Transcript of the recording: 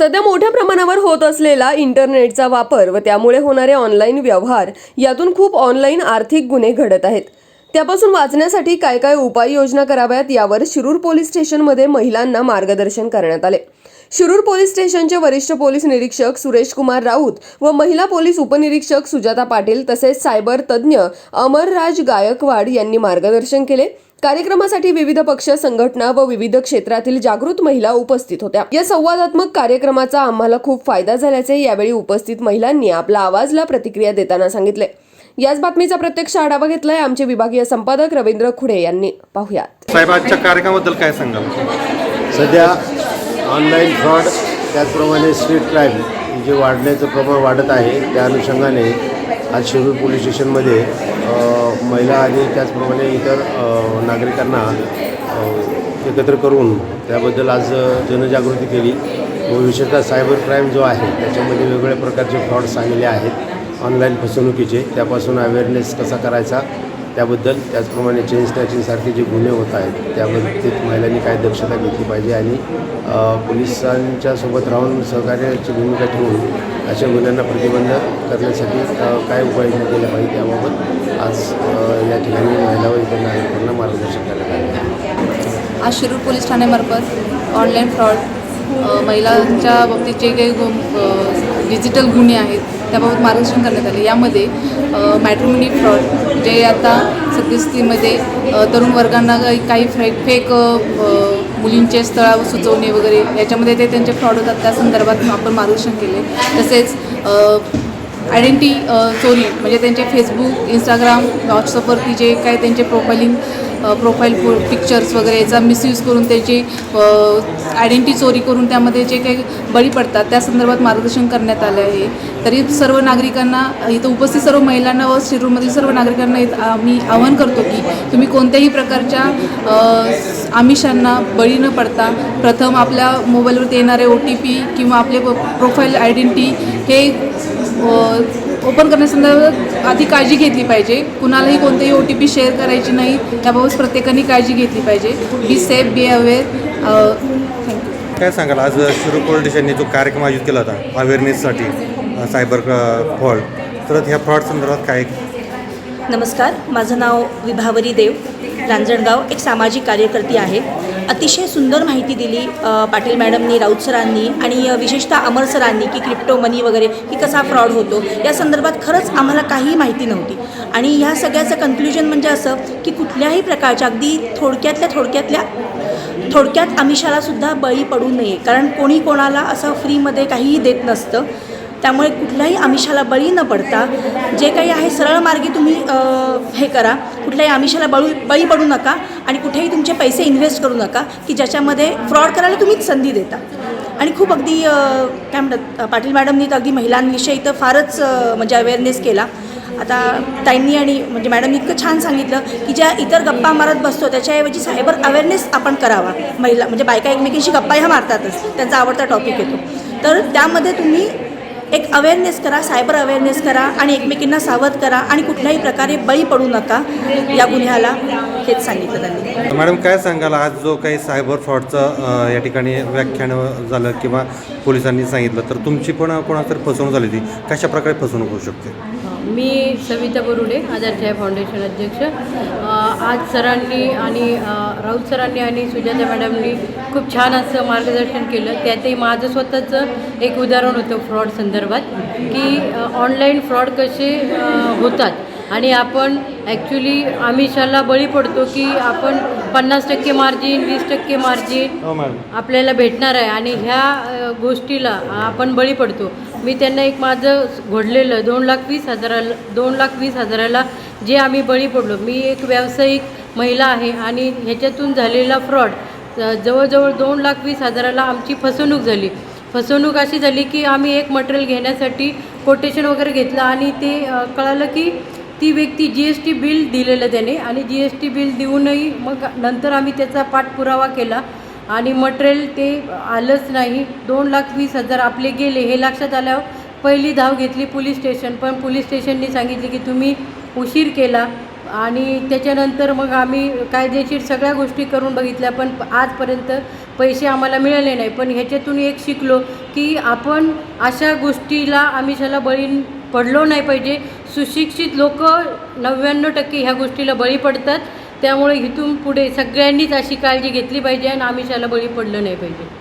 सध्या मोठ्या प्रमाणावर होत असलेला इंटरनेटचा वापर व त्यामुळे होणारे ऑनलाईन व्यवहार यातून खूप ऑनलाईन आर्थिक गुन्हे घडत आहेत. त्यापासून वाचण्यासाठी काय काय उपाययोजना कराव्यात यावर शिरूर पोलीस स्टेशनमध्ये महिलांना मार्गदर्शन करण्यात आले. शिरूर पोलीस स्टेशनचे वरिष्ठ पोलीस निरीक्षक सुरेश कुमार राऊत व महिला पोलीस उपनिरीक्षक सुजाता पाटील तसेच सायबर तज्ज्ञ अमरराज गायकवाड यांनी मार्गदर्शन केले. कार्यक्रमासाठी विविध पक्ष संघटना व विविध क्षेत्रातील जागृत महिला उपस्थित होत्या. या संवादात्मक कार्यक्रमाचा आम्हाला खूप फायदा झाल्याचे यावेळी उपस्थित महिलांनी आपला आवाजला प्रतिक्रिया देताना सांगितले. याच बातमीचा प्रत्यक्ष आढावा घेतलाय आमचे विभागीय संपादक रवींद्र खुडे यांनी. पाहुयात. साहेब आजच्या कार्यक्रमाबद्दल काय सांगाल? सध्या ऑनलाईन फ्रॉड त्याचप्रमाणे स्ट्रीट क्राईम जे वाढण्याचं प्रमाण वाढत आहे त्या अनुषंगाने आज शिरूर पोलीस स्टेशनमध्ये महिला आणि त्याचप्रमाणे इतर नागरिकांना एकत्र करून त्याबद्दल आज जनजागृती केली. व विशेषतः सायबर क्राईम जो आहे त्याच्यामध्ये वेगवेगळ्या प्रकारचे फ्रॉड्स सांगले आहेत ऑनलाईन फसवणुकीचे. त्यापासून अवेअरनेस कसा करायचा? त्याबद्दल त्याचप्रमाणे चेन स्नॅचिंगसारखे जे गुन्हे होत आहेत त्याबाबतीत महिलांनी काय दक्षता घेतली पाहिजे आणि पोलिसांच्या सोबत राहून सहकार्याची भूमिका ठेवून अशा गुन्ह्यांना प्रतिबंध करण्यासाठी काय उपाययोजना केल्या पाहिजे त्याबाबत आज या ठिकाणी महिला व इतर नागरिकांना मार्गदर्शन करण्यात आले आहे. आज शिरूर पोलीस ठाण्यामार्फत ऑनलाईन फ्रॉड महिलांच्या बाबतीत जे काही डिजिटल गुन्हे आहेत त्याबाबत मार्गदर्शन करण्यात आले. यामध्ये मॅट्रिमोनी फ्रॉड जे आता सद्यस्थितीमध्ये तरुण वर्गांना काही- काही फेक मुलींचे स्थळावर सुचवणे वगैरे याच्यामध्ये ते त्यांचे फ्रॉड होतात. त्या संदर्भात आपण मार्गदर्शन केले. तसेच आयडेंटिटी uh, चोरी म्हणजे त्यांचे फेसबुक इंस्टाग्राम व्हॉट्सअपवरती जे काय त्यांचे प्रोफाईलिंग प्रोफाईल पिक्चर्स वगैरे याचा मिसयूज करून त्याची आयडेंटिटी uh, चोरी करून त्यामध्ये जे काही बळी पडतात त्या संदर्भात मार्गदर्शन करण्यात आलं आहे. तरी सर्व नागरिकांना इथं उपस्थित सर्व महिलांना व शिरूरमधील सर्व नागरिकांना इथं आम्ही आवाहन करतो की तुम्ही कोणत्याही प्रकारच्या uh, आमिषांना बळी न पडता प्रथम आपल्या मोबाईलवरती येणारे ओ टी पी किंवा आपले प्रोफाईल आयडेंटिटी हे ओपन करण्यासंदर्भात आधी काळजी घेतली पाहिजे. कुणालाही कोणतेही ओ टी पी शेअर करायची नाही त्याबाबत प्रत्येकाने काळजी घेतली पाहिजे. बी सेफ बी अवेअर काय सांगाल? आज शिरूर पोलीस स्टेशनने जो कार्यक्रम आयोजित केला होता अवेअरनेससाठी सायबर फ्रॉड तर ह्या फ्रॉड संदर्भात काय नमस्कार माझं नाव विभावरी देव रांजणगाव एक सामाजिक कार्यकर्ती आहे. अतिशय सुंदर माहिती दिली पाटील मॅडमनी राऊत सरांनी आणि विशेषतः अमर सरांनी की क्रिप्टो मनी वगैरे की कसा फ्रॉड होतो या संदर्भात खरंच आम्हाला काही माहिती नव्हती. आणि ह्या सगळ्याचं कन्क्ल्युजन म्हणजे असं की कुठल्याही प्रकारच्या अगदी थोडक्यातल्या थोडक्यातल्या थोडक्यात आमिषालासुद्धा बळी पडू नये. कारण कोणी कोणाला असं फ्रीमध्ये काहीही देत नसतं. त्यामुळे कुठल्याही आमिषाला बळी न पडता जे काही आहे सरळ मार्गी तुम्ही हे करा. कुठल्याही आमिषाला बळू बळी पडू नका आणि कुठेही तुमचे पैसे इन्व्हेस्ट करू नका की ज्याच्यामध्ये फ्रॉड करायला तुम्हीच संधी देता. आणि खूप अगदी काय म्हणतात पाटील मॅडमनी तर अगदी महिलांविषयी तर फारच म्हणजे अवेअरनेस केला. आता ताईंनी आणि म्हणजे मॅडमनी इतकं छान सांगितलं की ज्या इतर गप्पा मारत बसतो त्याच्याऐवजी सायबर अवेअरनेस आपण करावा. महिला म्हणजे बायका एकमेकींशी गप्पा ह्या मारतातच त्यांचा आवडता टॉपिक येतो. तर त्यामध्ये तुम्ही एक अवेअरनेस करा सायबर अवेअरनेस करा आणि एकमेकींना सावध करा आणि कुठल्याही प्रकारे बळी पडू नका या गुन्ह्याला हेच सांगितलं त्यांनी. मॅडम काय सांगाल? आज जो काही सायबर फ्रॉडचं या ठिकाणी व्याख्यान झालं किंवा पोलिसांनी सांगितलं तर तुमची पण कोणातरी फसवणूक झाली होती. कशा प्रकारे फसवणूक होऊ शकते? मी सविता बरुडे आझाद छाया फाउंडेशन अध्यक्ष. आज सरांनी आणि राऊत सरांनी आणि सुजाता मॅडमनी खूप छान असं मार्गदर्शन केलं. त्यातही माझं स्वतःचं एक उदाहरण होतं फ्रॉड संदर्भात की ऑनलाईन फ्रॉड कसे होतात. आणि आपण ॲक्च्युली आमिषाला बळी पडतो की आपण पन्नास टक्के मार्जिन वीस टक्के मार्जिन हो मॅडम आपल्याला भेटणार आहे. आणि ह्या अ, गोष्टीला आपण बळी पडतो. मी त्यांना एक माझं घडलेलं दोन लाख वीस हजाराला दोन लाख वीस हजाराला जे आम्ही बळी पडलो. मी एक व्यावसायिक महिला आहे आणि ह्याच्यातून झालेला फ्रॉड जवळजवळ दोन लाख वीस हजाराला आमची फसवणूक झाली. फसवणूक अशी झाली की आम्ही एक मटेरियल घेण्यासाठी कोटेशन वगैरे घेतलं आणि ते अ, कळालं की ती व्यक्ती जी एस टी बिल दिलेलं त्याने आणि जी एस टी बिल देऊनही मग नंतर आम्ही त्याचा पाठपुरावा केला. आणि मटेरियल ते आलंच नाही. दोन लाख वीस हजार आपले गेले हे लक्षात आल्यावर पहिली धाव घेतली पोलीस स्टेशन पण पोलीस स्टेशननी सांगितले की तुम्ही उशीर केला. आणि त्याच्यानंतर मग आम्ही कायदेशीर सगळ्या गोष्टी करून बघितल्या. पण आजपर्यंत पैसे आम्हाला मिळाले नाही. पण ह्याच्यातून एक शिकलो की आपण अशा गोष्टीला आम्ही त्याला बळी पडलो नाही पाहिजे. सुशिक्षित लोक नव्याण्णव टक्के ह्या गोष्टीला बळी पडतात. त्यामुळे इथून पुढे सगळ्यांनीच अशी काळजी घेतली पाहिजे आणि आमिषाला बळी पडलं नाही पाहिजे.